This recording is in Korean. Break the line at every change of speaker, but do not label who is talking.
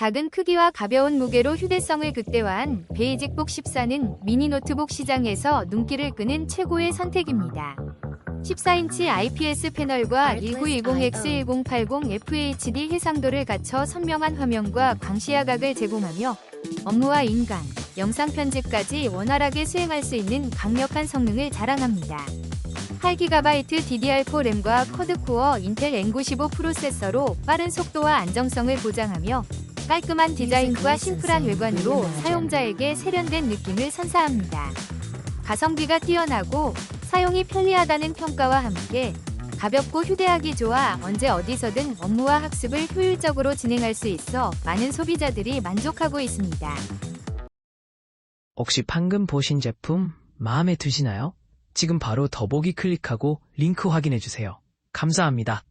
작은 크기와 가벼운 무게로 휴대성을 극대화한 베이직북 14는 미니 노트북 시장에서 눈길을 끄는 최고의 선택입니다. 14인치 IPS 패널과 1920X1080 FHD 해상도를 갖춰 선명한 화면과 광시야각을 제공하며 업무와 인강, 영상 편집까지 원활하게 수행할 수 있는 강력한 성능을 자랑합니다. 8GB DDR4 램과 쿼드코어 인텔 N95 프로세서로 빠른 속도와 안정성을 보장하며 깔끔한 디자인과 심플한 외관으로 사용자에게 세련된 느낌을 선사합니다. 가성비가 뛰어나고 사용이 편리하다는 평가와 함께 가볍고 휴대하기 좋아 언제 어디서든 업무와 학습을 효율적으로 진행할 수 있어 많은 소비자들이 만족하고 있습니다.
혹시 방금 보신 제품 마음에 드시나요? 지금 바로 더보기 클릭하고 링크 확인해 주세요. 감사합니다.